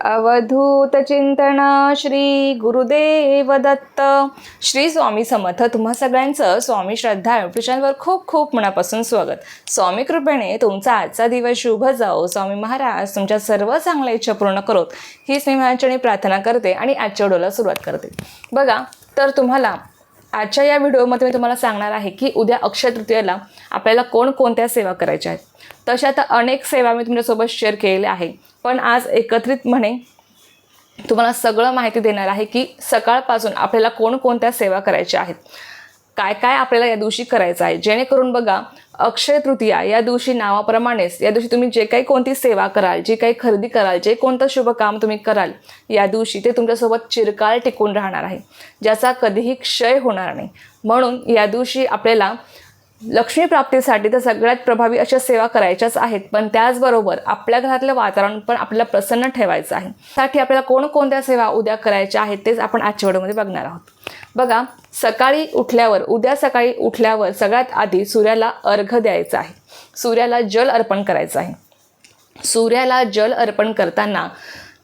अवधूत चिंतन श्री गुरुदेव दत्त श्री स्वामी समर्थ. तुम्हा सगळ्यांचं स्वामी श्रद्धा युट्यूब चॅनलवर खूप खूप मनापासून स्वागत. स्वामी कृपेने तुमचा आजचा दिवस शुभ जाओ स्वामी महाराज तुमच्या सर्व चांगल्या इच्छा पूर्ण करोत. हीच मी माझ्याने प्रार्थना करते आणि आजच्या डोला सुरुवात करते. बघा तर तुम्हाला आजच्या या व्हिडिओमध्ये मी तुम्हाला सांगणार आहे की उद्या अक्षय तृतीयेला आपल्याला कोणकोणत्या सेवा करायच्या आहेत? तशा आता अनेक सेवा मी तुमच्यासोबत शेअर केलेल्या आहे पण आज एकत्रितपणे तुम्हाला सगळं माहिती देणार आहे की सकाळपासून आपल्याला कोणकोणत्या सेवा करायच्या आहेत. काय काय आपल्याला या दिवशी करायचं आहे. जेणेकरून बघा अक्षय तृतीया या दिवशी नावाप्रमाणेच या दिवशी तुम्ही जे काही कोणती सेवा कराल जी काही खरेदी कराल जे कोणतं शुभ काम तुम्ही कराल या दिवशी ते तुमच्यासोबत चिरकाळ टिकून राहणार आहे. ज्याचा कधीही क्षय होणार नाही. म्हणून या दिवशी आपल्याला लक्ष्मी प्राप्तीसाठी तर सगळ्यात प्रभावी अशा सेवा करायच्याच आहेत पण त्याचबरोबर आपल्या घरातलं वातावरण पण आपल्याला प्रसन्न ठेवायचं आहे. साठी आपल्याला कोणकोणत्या सेवा उद्या करायच्या आहेत तेच आपण आजच्या व्हिडिओमध्ये बघणार आहोत. बघा सकाळी उठल्यावर उद्या सकाळी उठल्यावर सगळ्यात आधी सूर्याला अर्घ द्यायचं आहे. सूर्याला जल अर्पण करायचं आहे. सूर्याला जल अर्पण करताना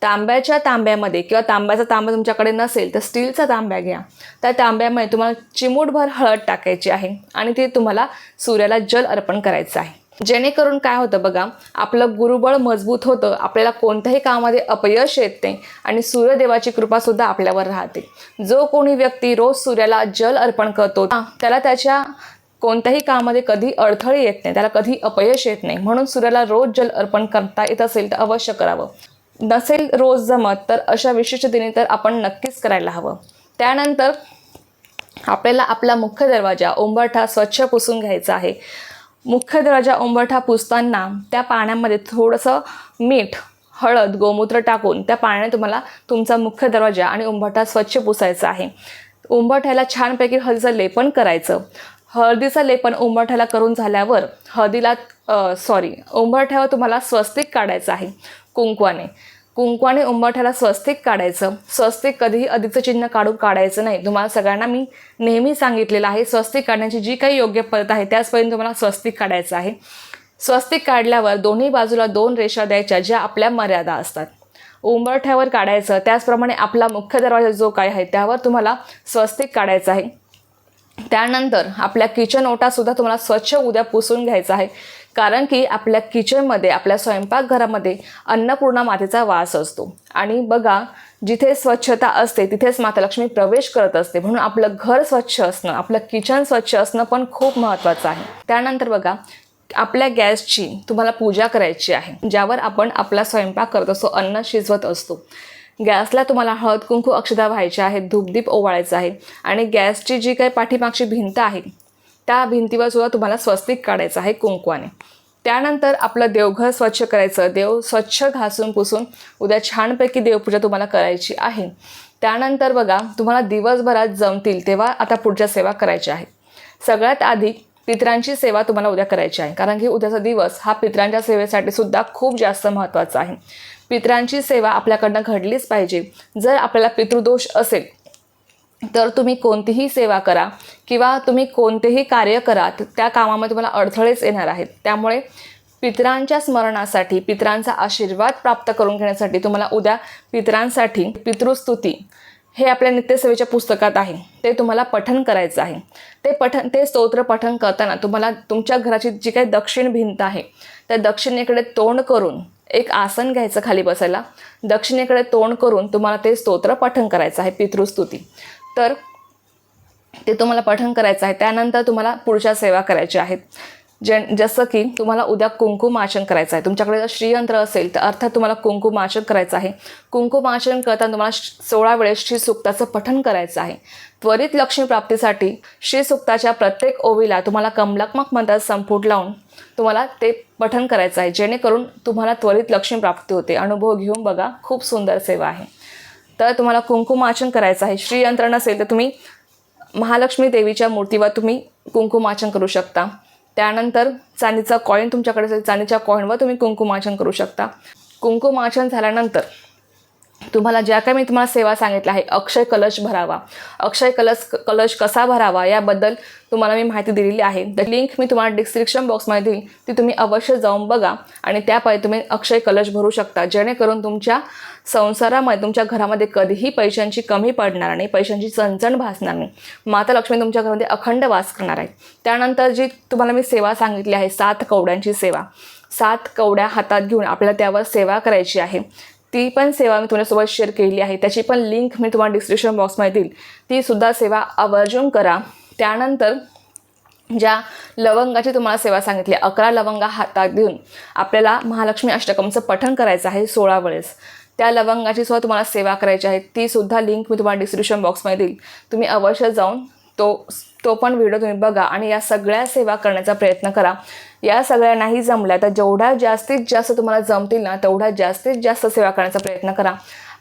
तांब्याच्या तांब्यामध्ये किंवा तांब्याचा तांबा तुमच्याकडे नसेल तर स्टीलचा तांब्या घ्या. त्या तांब्यामध्ये तुम्हाला चिमूटभर हळद टाकायची आहे आणि ते तुम्हाला सूर्याला जल अर्पण करायचं आहे. जेणेकरून काय होतं बघा आपलं गुरुबळ मजबूत होतं आपल्याला कोणत्याही कामामध्ये अपयश येत नाही आणि सूर्यदेवाची कृपासुद्धा आपल्यावर राहते. जो कोणी व्यक्ती रोज सूर्याला जल अर्पण करतो त्याला त्याच्या कोणत्याही कामामध्ये कधी अडथळे येत नाही त्याला कधी अपयश येत नाही. म्हणून सूर्याला रोज जल अर्पण करता येत असेल तर अवश्य करावं. नसेल रोज जमत तर अशा विशिष्ट दिनी तर आपण नक्कीच करायला हवं. त्यानंतर आपल्याला आपला मुख्य दरवाजा उंबरठा स्वच्छ पुसून घ्यायचा आहे. मुख्य दरवाजा उंबरठा पुसताना त्या पाण्यामध्ये थोडंसं मीठ हळद गोमूत्र टाकून त्या पाण्याने तुम्हाला तुमचा मुख्य दरवाजा आणि उंबरठा स्वच्छ पुसायचा आहे. उंबरठ्याला छानपैकी हळदीचं लेपन करायचं. हळदीचं लेपन उंबरठ्याला करून झाल्यावर हळदीला सॉरी उंबरठ्यावर तुम्हाला स्वस्तिक काढायचं आहे कुंकवाने. कुंकवाने उंबरठ्याला स्वस्तिक काढायचं. स्वस्तिक कधीही अधिकचं चिन्ह काढून काढायचं नाही. तुम्हाला सगळ्यांना मी नेहमी सांगितलेलं आहे स्वस्तिक काढण्याची जी काही योग्य पद्धत आहे त्याचपर्यंत तुम्हाला स्वस्तिक काढायचं आहे. स्वस्तिक काढल्यावर दोन्ही बाजूला दोन रेषा द्यायच्या ज्या आपल्या मर्यादा असतात. उंबरठ्यावर काढायचं त्याचप्रमाणे आपला मुख्य दरवाजा जो काय आहे त्यावर तुम्हाला स्वस्तिक काढायचं आहे. त्यानंतर आपल्या किचन ओटासुद्धा तुम्हाला स्वच्छ उद्या पुसून घ्यायचा आहे. कारण की आपल्या किचनमध्ये आपल्या स्वयंपाकघरामध्ये अन्नपूर्णा मातेचा वास असतो. आणि बघा जिथे स्वच्छता असते तिथेच माता लक्ष्मी प्रवेश करत असते. म्हणून आपलं घर स्वच्छ असणं आपलं किचन स्वच्छ असणं पण खूप महत्त्वाचं आहे. त्यानंतर बघा आपल्या गॅसची तुम्हाला पूजा करायची आहे. ज्यावर आपण आपला स्वयंपाक करत असतो अन्न शिजवत असतो. गॅसला तुम्हाला हळद कुंकू अक्षदा व्हायचे आहेत धूपदीप ओवाळायचं आहे. आणि गॅसची जी काही पाठीमागची भिंत आहे त्या भिंतीवर सुद्धा तुम्हाला स्वस्तिक काढायचं आहे कुंकवाने. त्यानंतर आपलं देवघर स्वच्छ करायचं. देव स्वच्छ घासून पुसून उद्या छानपैकी देवपूजा तुम्हाला करायची आहे. त्यानंतर बघा तुम्हाला दिवसभरात जमतील तेव्हा आता पुढच्या सेवा करायच्या आहेत. सगळ्यात आधी पितरांची सेवा तुम्हाला उद्या करायची आहे. कारण की उद्याचा दिवस हा पितरांच्या सेवेसाठी सुद्धा खूप जास्त महत्त्वाचा आहे. पितरांची सेवा आपल्याकडनं घडलीच पाहिजे. जर आपल्याला पितृदोष असेल तर तुम्ही कोणतीही सेवा करा किंवा तुम्ही कोणतेही कार्य करा त्या कामामध्ये तुम्हाला अडथळेच येणार आहेत. त्यामुळे पितरांच्या स्मरणासाठी पितरांचा आशीर्वाद प्राप्त करून घेण्यासाठी तुम्हाला उद्या पितरांसाठी पितृस्तुती हे आपल्या नित्यसेवेच्या पुस्तकात आहे. ते तुम्हाला पठन करायचं आहे. ते पठन ते स्तोत्र पठन करताना तुम्हाला तुमच्या घराची जी काही दक्षिण भिंत आहे त्या दक्षिणेकडे तोंड करून एक आसन घ्यायचं खाली बसायला. दक्षिणेकडे तोंड करून तुम्हाला ते स्तोत्र पठन करायचं आहे पितृस्तुती. तर ते तुम्हाला पठन करायचं आहे. त्यानंतर तुम्हाला पुढच्या सेवा करायच्या आहेत. जे जसं की तुम्हाला उद्या कुंकुमाचन करायचं आहे. तुमच्याकडे जर श्रीयंत्र असेल तर अर्थात तुम्हाला कुंकुमाचन करायचं आहे. कुंकुमाचन करताना तुम्हाला सोळा वेळेस श्रीसुक्ताचं पठन करायचं आहे. त्वरित लक्ष्मी प्राप्तीसाठी श्रीसुक्ताच्या प्रत्येक ओवीला तुम्हाला कमलात्मक मंत्रात संपुट लावून तुम्हाला ते पठन करायचं आहे. जेणेकरून तुम्हाला त्वरित लक्ष्मी प्राप्ती होते. अनुभव घेऊन बघा खूप सुंदर सेवा आहे. तर तुम्हाला कुंकुमाचन करायचं आहे. श्रीयंत्र नसेल तर तुम्ही महालक्ष्मी देवीच्या मूर्तीवर तुम्ही कुंकुमाचन करू शकता. त्यानंतर चांदीचा कॉईन तुमच्याकडे असेल. चांदीच्या कॉईनवर तुम्ही कुंकुमाचन करू शकता. कुंकुमाचन झाल्यानंतर तुम्हाला ज्या काही मी तुम्हाला सेवा सांगितल्या आहे अक्षय कलश भरावा. अक्षय कलश कलश कसा भरावा याबद्दल तुम्हाला मी माहिती दिलेली आहे. तर लिंक मी तुम्हाला डिस्क्रिप्शन बॉक्समध्ये देईल ती तुम्ही अवश्य जाऊन बघा आणि त्यापायी तुम्ही अक्षय कलश भरू शकता. जेणेकरून तुमच्या संसारामध्ये तुमच्या घरामध्ये कधीही पैशांची कमी पडणार नाही पैशांची चणचण भासणार नाही. माता लक्ष्मी तुमच्या घरामध्ये अखंड वास करणार आहे. त्यानंतर जी तुम्हाला मी सेवा सांगितली आहे सात कवड्यांची सेवा. सात कवड्या हातात घेऊन आपल्याला त्यावर सेवा करायची आहे. ती पण सेवा मी तुमच्यासोबत शेअर केली आहे. त्याची पण लिंक मी तुम्हाला डिस्क्रिप्शन बॉक्समध्ये देईल. ती सुद्धा सेवा आवर्जून करा. त्यानंतर ज्या लवंगाची तुम्हाला सेवा सांगितली अकरा लवंगा हातात घेऊन आपल्याला महालक्ष्मी अष्टकमचं पठण करायचं आहे सोळा वेळेस. त्या लवंगाची सुद्धा तुम्हाला सेवा करायची आहे. ती सुद्धा लिंक मी तुम्हाला डिस्क्रिप्शन बॉक्समध्ये देईल. तुम्ही अवश्य जाऊन तो तो पण व्हिडिओ तुम्ही बघा आणि या सगळ्या सेवा करण्याचा प्रयत्न करा. या सगळ्या नाही जमल्या तर जेवढ्या जास्तीत जास्त तुम्हाला जमतील ना तेवढ्या जास्तीत जास्त सेवा करण्याचा प्रयत्न करा.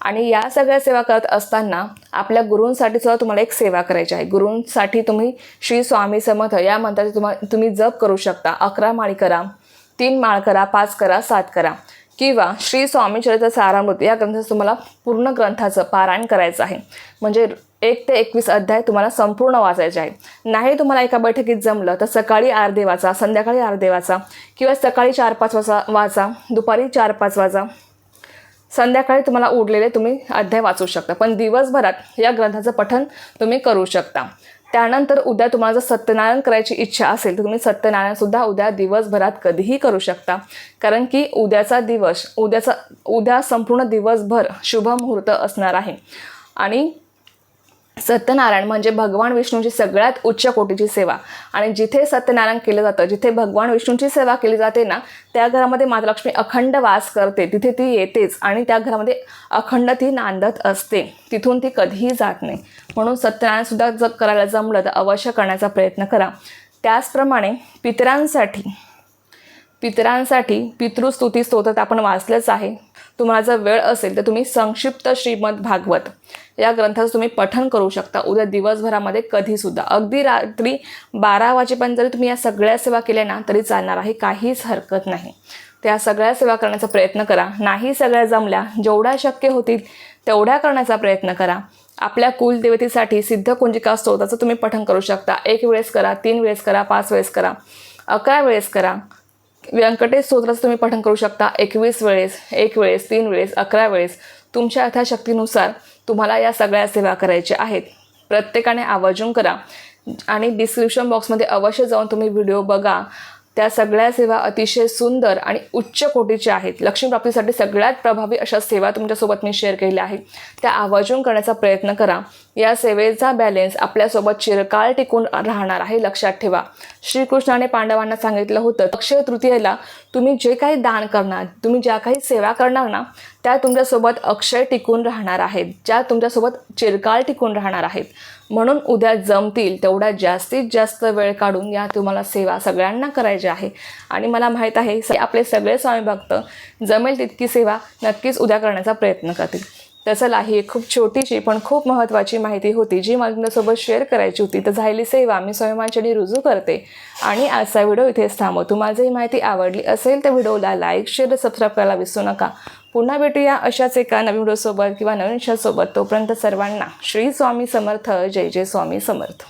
आणि या सगळ्या सेवा करत असताना आपल्या गुरूंसाठी सुद्धा तुम्हाला एक सेवा करायची आहे. गुरूंसाठी तुम्ही श्री स्वामी समर्थ या मंत्राचे तुम्हाला तुम्ही जप करू शकता. अकरा माळी करा तीन माळ करा पाच करा सात करा. किंवा श्री स्वामी चरित्र सारामृत या ग्रंथाचं तुम्हाला पूर्ण ग्रंथाचं पारायण करायचं आहे. म्हणजे एक ते एकवीस अध्याय तुम्हाला संपूर्ण वाचायचे आहे नाही तुम्हाला एका बैठकीत जमलं तर सकाळी अर्धे वाचा संध्याकाळी अर्धे वाचा किंवा सकाळी चार पाच वाचा वाचा दुपारी चार पाच वाचा. संध्याकाळी तुम्हाला उरलेले तुम्ही अध्याय वाचू शकता. पण दिवसभरात या ग्रंथाचं पठन तुम्ही करू शकता. त्यानंतर उद्या तुम्हाला जर सत्यनारायण करायची इच्छा असेल तर तुम्ही सत्यनारायणसुद्धा उद्या दिवसभरात कधीही करू शकता. कारण की उद्याचा दिवस उद्याचा उद्या संपूर्ण दिवसभर शुभ मुहूर्त असणार आहे. आणि सत्यनारायण म्हणजे भगवान विष्णूची सगळ्यात उच्च कोटीची सेवा. आणि जिथे सत्यनारायण केलं जातं जिथे भगवान विष्णूची सेवा केली जाते ना त्या घरामध्ये माता लक्ष्मी अखंड वास करते. तिथे ती येतेच आणि त्या घरामध्ये अखंड ती नांदत असते. तिथून ती कधीही जात नाही. म्हणून सत्यनारायणसुद्धा जर करायला जमलं तर अवश्य करण्याचा प्रयत्न करा. त्याचप्रमाणे पितरांसाठी पितरांसाठी पितृस्तुती स्तोत्र आपण वाचलंच आहे. तुम्हाला जर वेळ असेल तर तुम्ही संक्षिप्त श्रीमद भागवत या ग्रंथाचं तुम्ही पठन करू शकता. उद्या दिवसभरामध्ये कधीसुद्धा. अगदी रात्री बारा वाजेपर्यंत जरी तुम्ही या सगळ्या सेवा केल्या ना तरी चालणार आहे. काहीच हरकत नाही. त्या सगळ्या सेवा करण्याचा प्रयत्न करा. नाही सगळ्या जमल्या जेवढ्या शक्य होतील तेवढ्या करण्याचा प्रयत्न करा. आपल्या कुलदेवतेसाठी सिद्धकुंजिका स्तोत्राचं तुम्ही पठण करू शकता. एक वेळेस करा तीन वेळेस करा पाच वेळेस करा अकरा वेळेस करा. व्यंकटेश स्तोत्राचं तुम्ही पठण करू शकता. एकवीस वेळेस एक वेळेस तीन वेळेस अकरा वेळेस तुमच्या यथाशक्तीनुसार तुम्हाला या सगळ्या सेवा करायच्या आहेत. प्रत्येकाने आवर्जून करा आणि डिस्क्रिप्शन बॉक्समध्ये अवश्य जाऊन तुम्ही व्हिडिओ बघा. त्या सगळ्या सेवा अतिशय सुंदर आणि उच्च कोटीच्या आहेत. लक्ष्मी प्राप्तीसाठी सगळ्यात प्रभावी अशा सेवा तुमच्यासोबत मी शेअर केल्या आहेत. त्या आवाजून करण्याचा प्रयत्न करा. या सेवेचा बॅलेन्स आपल्यासोबत चिरकाळ टिकून राहणार आहे लक्षात ठेवा. श्रीकृष्णाने पांडवांना सांगितलं होतं अक्षय तृतीयेला तुम्ही जे काही दान करणार तुम्ही ज्या काही सेवा करणार ना त्या तुमच्यासोबत अक्षय टिकून राहणार आहेत. ज्या तुमच्यासोबत चिरकाळ टिकून राहणार आहेत. म्हणून उद्या जमतील तेवढा जास्तीत जास्त वेळ काढून या तुम्हाला सेवा सगळ्यांना करायची आहे. आणि मला माहीत आहे आपले सगळे स्वामी भक्त जमेल तितकी सेवा नक्कीच उद्या करण्याचा प्रयत्न करतील. तर चला ही एक खूप छोटीशी पण खूप महत्त्वाची माहिती होती जी मला तुमच्यासोबत शेअर करायची होती. तर झालेली सेवा मी स्वामीमांच्यानी रुजू करते. आणि आजचा व्हिडिओ इथेच थांबवतो. माझी ही माहिती आवडली असेल तर व्हिडिओला लाईक शेअर सबस्क्राईब करायला विसरू नका. पुन्हा भेटूया अशाच एका नवीन व्हिडिओसोबत किंवा नवीन विषयासोबत. तोपर्यंत सर्वांना श्री स्वामी समर्थ जय जय स्वामी समर्थ.